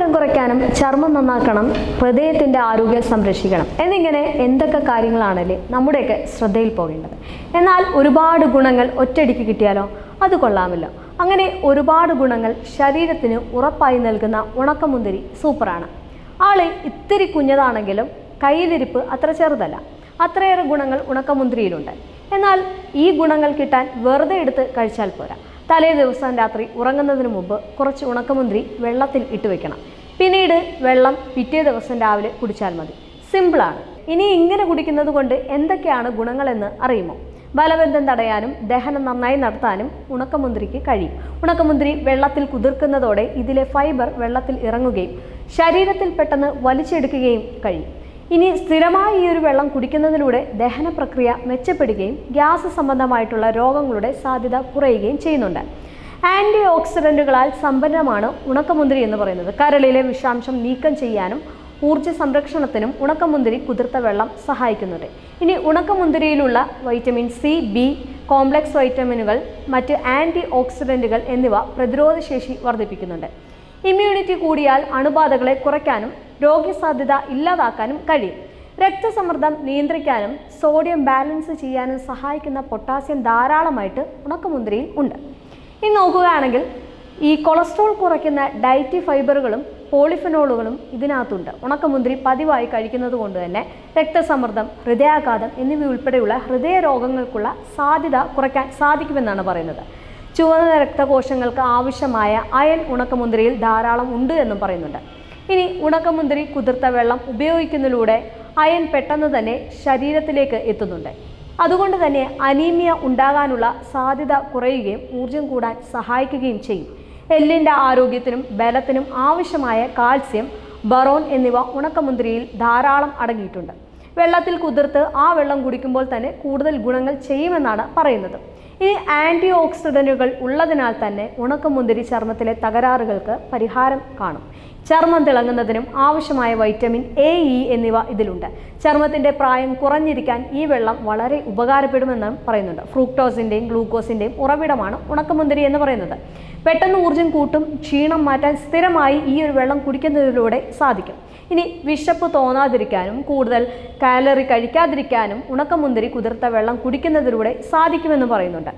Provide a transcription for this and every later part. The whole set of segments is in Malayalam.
ശരീരഭാരം കുറയ്ക്കാനും ചർമ്മം നന്നാക്കണം ഹൃദയത്തിന്റെ ആരോഗ്യം സംരക്ഷിക്കണം എന്നിങ്ങനെ എന്തൊക്കെ കാര്യങ്ങളാണല്ലേ നമ്മുടെയൊക്കെ ശ്രദ്ധയിൽ പോകേണ്ടത്? എന്നാൽ ഒരുപാട് ഗുണങ്ങൾ ഒറ്റയടിക്ക് കിട്ടിയാലോ? അത് കൊള്ളാമല്ലോ. അങ്ങനെ ഒരുപാട് ഗുണങ്ങൾ ശരീരത്തിന് ഉറപ്പായി നൽകുന്ന ഉണക്കമുന്തിരി സൂപ്പറാണ്. ആൾ ഇത്തിരി കുഞ്ഞതാണെങ്കിലും കയ്യിലിരിപ്പ് അത്ര ചെറുതല്ല. അത്രയേറെ ഗുണങ്ങൾ ഉണക്കമുന്തിരിയിലുണ്ട്. എന്നാൽ ഈ ഗുണങ്ങൾ കിട്ടാൻ വെറുതെ എടുത്ത് കഴിച്ചാൽ പോരാ. തലേ ദിവസം രാത്രി ഉറങ്ങുന്നതിന് മുമ്പ് കുറച്ച് ഉണക്കമുന്തിരി വെള്ളത്തിൽ ഇട്ട് വെക്കണം. പിന്നീട് വെള്ളം പിറ്റേ ദിവസം രാവിലെ കുടിച്ചാൽ മതി. സിമ്പിളാണ് ഇനി ഇങ്ങനെ കുടിക്കുന്നത് കൊണ്ട് എന്തൊക്കെയാണ് ഗുണങ്ങളെന്ന് അറിയുമോ? ബലബന്ധം തടയാനും ദഹനം നന്നായി നടത്താനും ഉണക്കമുന്തിരിക്ക് കഴിയും. ഉണക്കമുന്തിരി വെള്ളത്തിൽ കുതിർക്കുന്നതോടെ ഇതിലെ ഫൈബർ വെള്ളത്തിൽ ഇറങ്ങുകയും ശരീരത്തിൽ പെട്ടെന്ന് വലിച്ചെടുക്കുകയും കഴിയും. ഇനി സ്ഥിരമായി ഈ ഒരു വെള്ളം കുടിക്കുന്നതിലൂടെ ദഹന പ്രക്രിയ മെച്ചപ്പെടുകയും ഗ്യാസ് സംബന്ധമായിട്ടുള്ള രോഗങ്ങളുടെ സാധ്യത കുറയുകയും ചെയ്യുന്നുണ്ട്. ആന്റി ഓക്സിഡന്റുകളാൽ സമ്പന്നമാണ് ഉണക്കമുന്തിരി എന്ന് പറയുന്നത്. കരളിലെ വിഷാംശം നീക്കം ചെയ്യാനും ഊർജ സംരക്ഷണത്തിനും ഉണക്കമുന്തിരി കുതിർത്ത വെള്ളം സഹായിക്കുന്നുണ്ട്. ഇനി ഉണക്കമുന്തിരിയിലുള്ള വൈറ്റമിൻ സി ബി കോംപ്ലക്സ് വൈറ്റമിനുകൾ മറ്റ് ആന്റി ഓക്സിഡന്റുകൾ എന്നിവ പ്രതിരോധശേഷി വർദ്ധിപ്പിക്കുന്നുണ്ട്. ഇമ്മ്യൂണിറ്റി കൂടിയാൽ അണുബാധകളെ കുറയ്ക്കാനും രോഗസാധ്യത ഇല്ലാതാക്കാനും കഴിയും. രക്തസമ്മർദ്ദം നിയന്ത്രിക്കാനും സോഡിയം ബാലൻസ് ചെയ്യാനും സഹായിക്കുന്ന പൊട്ടാസ്യം ധാരാളമായിട്ട് ഉണക്കമുന്തിരിയിൽ ഉണ്ട്. ഇനി നോക്കുകയാണെങ്കിൽ ഈ കൊളസ്ട്രോൾ കുറയ്ക്കുന്ന ഡയറ്റി ഫൈബറുകളും പോളിഫിനോളുകളും ഇതിനകത്തുണ്ട്. ഉണക്കമുന്തിരി പതിവായി കഴിക്കുന്നത് കൊണ്ട് തന്നെ രക്തസമ്മർദ്ദം ഹൃദയാഘാതം എന്നിവയുൾപ്പെടെയുള്ള ഹൃദയ രോഗങ്ങൾക്കുള്ള സാധ്യത കുറയ്ക്കാൻ സാധിക്കുമെന്നാണ് പറയുന്നത്. ചുവന്ന രക്തകോശങ്ങൾക്ക് ആവശ്യമായ അയൺ ഉണക്കമുന്തിരിയിൽ ധാരാളം ഉണ്ട് എന്നും പറയുന്നുണ്ട്. ഇനി ഉണക്കമുന്തിരി കുതിർത്ത വെള്ളം ഉപയോഗിക്കുന്നതിലൂടെ അയൺ പെട്ടെന്ന് തന്നെ ശരീരത്തിലേക്ക് എത്തുന്നുണ്ട്. അതുകൊണ്ട് തന്നെ അനീമിയ ഉണ്ടാകാനുള്ള സാധ്യത കുറയുകയും ഊർജം കൂടാൻ സഹായിക്കുകയും ചെയ്യും. എല്ലിന്റെ ആരോഗ്യത്തിനും ബലത്തിനും ആവശ്യമായ കാൽസ്യം ബറോൺ എന്നിവ ഉണക്കമുന്തിരിയിൽ ധാരാളം അടങ്ങിയിട്ടുണ്ട്. വെള്ളത്തിൽ കുതിർത്ത് ആ വെള്ളം കുടിക്കുമ്പോൾ തന്നെ കൂടുതൽ ഗുണങ്ങൾ ചെയ്യുമെന്നാണ് പറയുന്നത്. ഇനി ആന്റി ഓക്സിഡന്റുകൾ ഉള്ളതിനാൽ തന്നെ ഉണക്കമുന്തിരി ചർമ്മത്തിലെ തകരാറുകൾക്ക് പരിഹാരം കാണും. ചർമ്മം തിളങ്ങുന്നതിനും ആവശ്യമായ വൈറ്റമിൻ എ ഇ എന്നിവ ഇതിലുണ്ട്. ചർമ്മത്തിന്റെ പ്രായം കുറഞ്ഞിരിക്കാൻ ഈ വെള്ളം വളരെ ഉപകാരപ്പെടുമെന്നും പറയുന്നുണ്ട്. ഫ്രൂക്ടോസിന്റെയും ഗ്ലൂക്കോസിന്റെയും ഉറവിടമാണ് ഉണക്കമുന്തിരി എന്ന് പറയുന്നത്. പെട്ടെന്ന് ഊർജം കൂട്ടും ക്ഷീണം മാറ്റാൻ സ്ഥിരമായി ഈ ഒരു വെള്ളം കുടിക്കുന്നതിലൂടെ സാധിക്കും. ഇനി വിശപ്പ് തോന്നാതിരിക്കാനും കൂടുതൽ കാലറി കഴിക്കാതിരിക്കാനും ഉണക്കമുന്തിരി കുതിർത്ത വെള്ളം കുടിക്കുന്നതിലൂടെ സാധിക്കുമെന്ന് പറയുന്നുണ്ട്.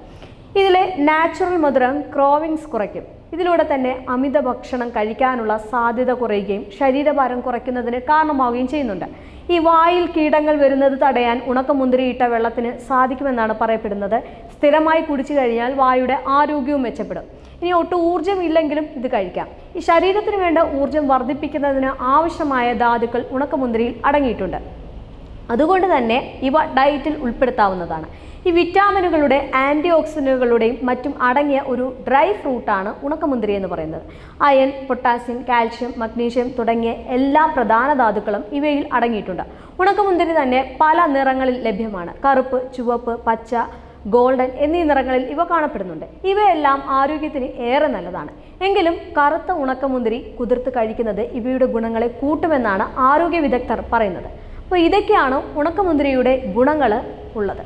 ഇതിലെ നാച്ചുറൽ മധുരം ക്രോവിങ്സ് കുറയ്ക്കും. ഇതിലൂടെ തന്നെ അമിത ഭക്ഷണം കഴിക്കാനുള്ള സാധ്യത കുറയുകയും ശരീരഭാരം കുറയ്ക്കുന്നതിന് കാരണമാവുകയും ചെയ്യുന്നുണ്ട്. ഈ വായിൽ കീടങ്ങൾ വരുന്നത് തടയാൻ ഉണക്കമുന്തിരി ഇട്ട വെള്ളത്തിന് സാധിക്കുമെന്നാണ് പറയപ്പെടുന്നത്. സ്ഥിരമായി കുടിച്ചു കഴിഞ്ഞാൽ വായുടെ ആരോഗ്യവും മെച്ചപ്പെടും. ഇനി ഒട്ടും ഊർജം ഇല്ലെങ്കിലും ഇത് കഴിക്കാം. ഈ ശരീരത്തിന് വേണ്ട ഊർജം വർദ്ധിപ്പിക്കുന്നതിന് ആവശ്യമായ ധാതുക്കൾ ഉണക്കമുന്തിരിയിൽ അടങ്ങിയിട്ടുണ്ട്. അതുകൊണ്ട് തന്നെ ഇവ ഡയറ്റിൽ ഉൾപ്പെടുത്താവുന്നതാണ്. ഈ വിറ്റാമിനുകളുടെ ആന്റി ഓക്സിഡന്റുകളുടെയും മറ്റും അടങ്ങിയ ഒരു ഡ്രൈ ഫ്രൂട്ടാണ് ഉണക്കമുന്തിരി എന്ന് പറയുന്നത്. അയൺ പൊട്ടാസ്യം കാൽഷ്യം മഗ്നീഷ്യം തുടങ്ങിയ എല്ലാ പ്രധാന ധാതുക്കളും ഇവയിൽ അടങ്ങിയിട്ടുണ്ട്. ഉണക്കമുന്തിരി തന്നെ പല നിറങ്ങളിൽ ലഭ്യമാണ്. കറുപ്പ് ചുവപ്പ് പച്ച ഗോൾഡൻ എന്നീ നിറങ്ങളിൽ ഇവ കാണപ്പെടുന്നുണ്ട്. ഇവയെല്ലാം ആരോഗ്യത്തിന് ഏറെ നല്ലതാണ്. എങ്കിലും കറുത്ത ഉണക്കമുന്തിരി കുതിർത്ത് കഴിക്കുന്നത് ഇവയുടെ ഗുണങ്ങളെ കൂട്ടുമെന്നാണ് ആരോഗ്യ വിദഗ്ധർ പറയുന്നത്. അപ്പോൾ ഇതൊക്കെയാണ് ഉണക്കമുന്തിരിയുടെ ഗുണങ്ങൾ ഉള്ളത്.